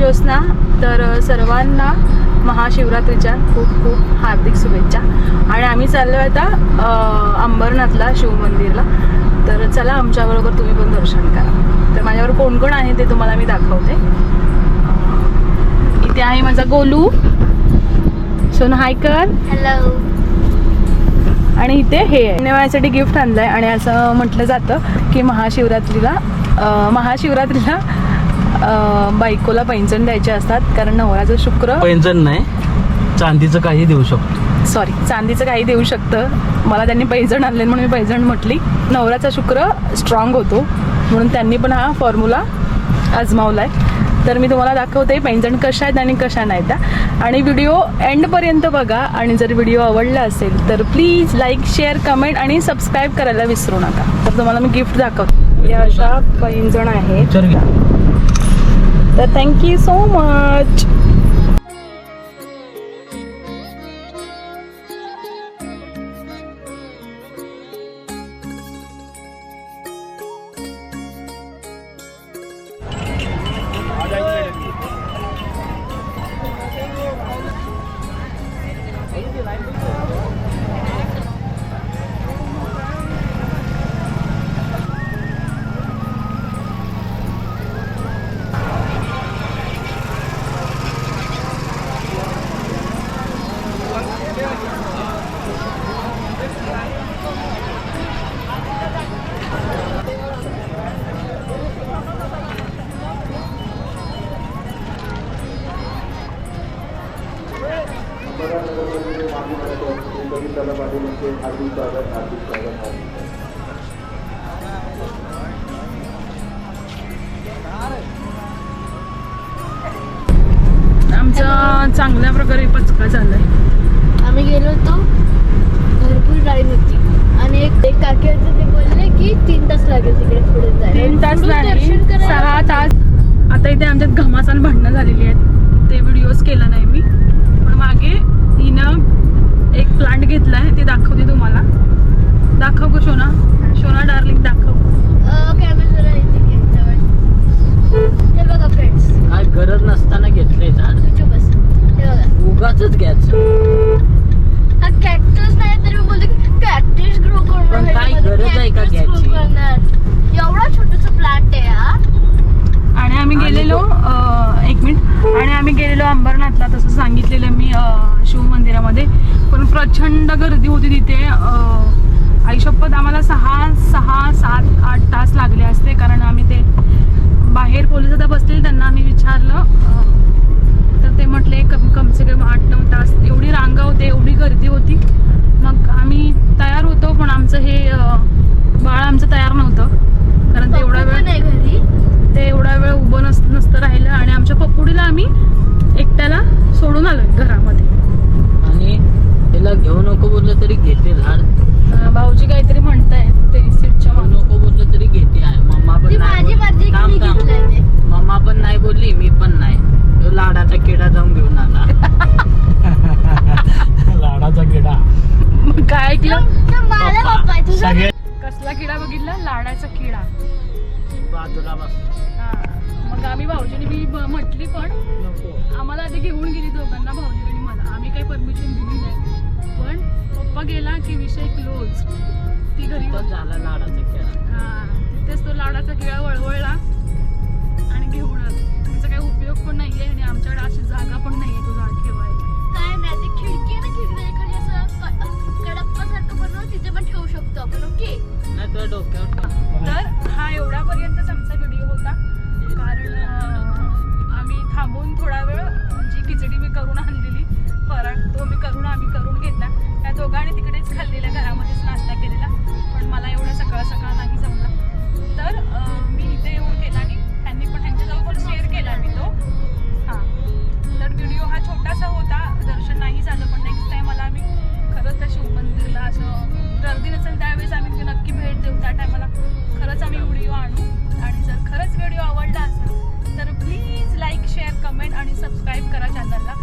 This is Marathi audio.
ज्योत्स्ना तर सर्वांना महाशिवरात्रीच्या खूप खूप हार्दिक शुभेच्छा. आणि आम्ही चाललो आहे आता अंबरनाथला शिवमंदिरला तर चला आमच्याबरोबर तुम्ही पण दर्शन करा. तर माझ्यावर कोण कोण आहे ते तुम्हाला मी दाखवते. इथे आहे माझा गोलू. सोन हाय कर. हॅलो आणि इथे हे आहे. नेवासाठी गिफ्ट आणलंय. आणि असं म्हटलं जातं की महाशिवरात्रीला महाशिवरात्रीला बायकोला पैंजण द्यायचे असतात कारण नवराचं शुक्र पैंजण नाही चांदीचं काही देऊ शकतो. सॉरी चांदीचं काही देऊ शकतं. मला त्यांनी पैजण आणले म्हणून मी पैजण म्हटली. नवराचा शुक्र स्ट्रॉंग होतो. म्हणून त्यांनी पण हा फॉर्म्युला आजमावलाय. तर मी तुम्हाला दाखवते पैंजण कशा आहेत आणि कशा नाहीत. त्या आणि व्हिडिओ एंडपर्यंत बघा. आणि जर व्हिडिओ आवडला असेल तर प्लीज लाईक शेअर कमेंट आणि सबस्क्राईब करायला विसरू नका. तर तुम्हाला मी गिफ्ट दाखवते. या अशा पैंजण आहेत. Thank you so much. So much आमचा चांगल्या प्रकारे पचका झालाय. आम्ही गेलो होतो भरपूर लाईन होती. आणि एक एक काकी होते ते बोलले की तीन तास लागेल तिकडे पुढे जायला. तीन तास करायला सहा तास आता इथे आमच्यात घमासान भांडणं झालेली आहेत. ते व्हिडिओज केला नाही मी. पण मागे हिनं एक प्लांट घेतलाय ते दाखवते तुम्हाला. दाखव गं शोना. शोना डार्लिंग दाखव. हे काय गरज नसताना घेतलंय झाड. बस. हे बघा. उगाच घ्यायचं. कॅक्टस नाही तरी मी बोलते की कॅक्टस ग्रो करणार काय गरज आहे का cactus grow घ्यायची? करणार. एवढा छोटस प्लांट आहे हा. आणि आम्ही गेलेलो एक मिनिट आणि आम्ही गेलेलो अंबरनाथला तसं सांगितलेलं मी शिव मंदिरामध्ये. पण प्रचंड गर्दी होती तिथे. आईशपथ आम्हाला सहा सहा सात आठ तास लागले असते कारण आम्ही ते बाहेर पोलीस आता बसलेले त्यांना आम्ही विचारलं. तर ते म्हटले कम कम से कम आठ नऊ तास. एवढी रांगा होते एवढी गर्दी होती. मग आम्ही तयार होतो पण आमचं हे बाळ आमचं तयार नव्हतं. कारण ते एवढा वेळ आहे घरी. ते एवढा वेळ उभं नस नसतं राहिलं आणि आमच्या पप्पुडीला आम्ही एकट्याला सोडून आलोय घरामध्ये. त्याला घेऊ नको बोललं तरी घेते झाड. भाऊजी काहीतरी म्हणताय ते सीटच्या मागं. नको बोललं तरी घेते आहे. मम्मा पण ती नाही माझी. मर्जी मी थांब. मम्मा पण नाही बोलली मी पण नाही. तो लाडाचा किडा जाऊन घेऊन आला. लाडाचा किडा. मग काय ऐकलं? पप्पा तुझा सगळे कसला किडा बघितला? लाडाचा किडा. बाजूला बस. हा. मग आम्ही भाऊजीने मी ब- म्हटली पण नको. आम्हाला आधी घेऊन गेली दोघांना भाऊजीने आणि मला. आम्ही काही परमिशन दिली नाही. पप्पा गेला की विषय क्लोज ती घरी तो झाला लाडाचा किडा हा तिथेच तो लाडाचा किडा वळवळला आणि घेऊन आला. त्याचा काही उपयोग पण नाहीये आणि आमच्याकडे अशी जागा पण नाहीये तो झाड ठेवायला. काय नाही ते खिडकी आहे ना खिडकी एखादी असं क- कडप्पासारखं बनवून तिथे पण ठेवू शकतो आपण ओके? नाही तुझ्या डोक्यावर. तर हा एवढ्यापर्यंतच आमचा व्हिडिओ होता. कारण आम्ही थांबून थोडा वेळ जी खिचडी मी करून आणलेली फराळ तो मी करून तिकडेच खाल्लेला घरामध्येच नाश्ता केलेला. पण मला एवढा सकाळ सकाळ नाही जमला. तर मी इथे येऊन केला आणि त्यांनी पण त्यांच्याजवळ पण शेअर केला मी तो. हां. तर व्हिडिओ हा छोटासा होता. दर्शन नाही झालं पण नेक्स्ट टाईम मला आम्ही खरंच त्या शिवमंदिरला असं गर्दी नसेल त्यावेळेस आम्ही नक्की भेट देऊ. त्या टायमाला खरंच आम्ही व्हिडिओ आणू. आणि जर खरंच व्हिडिओ आवडला असेल तर प्लीज लाईक शेअर कमेंट आणि सबस्क्राईब करा चॅनलला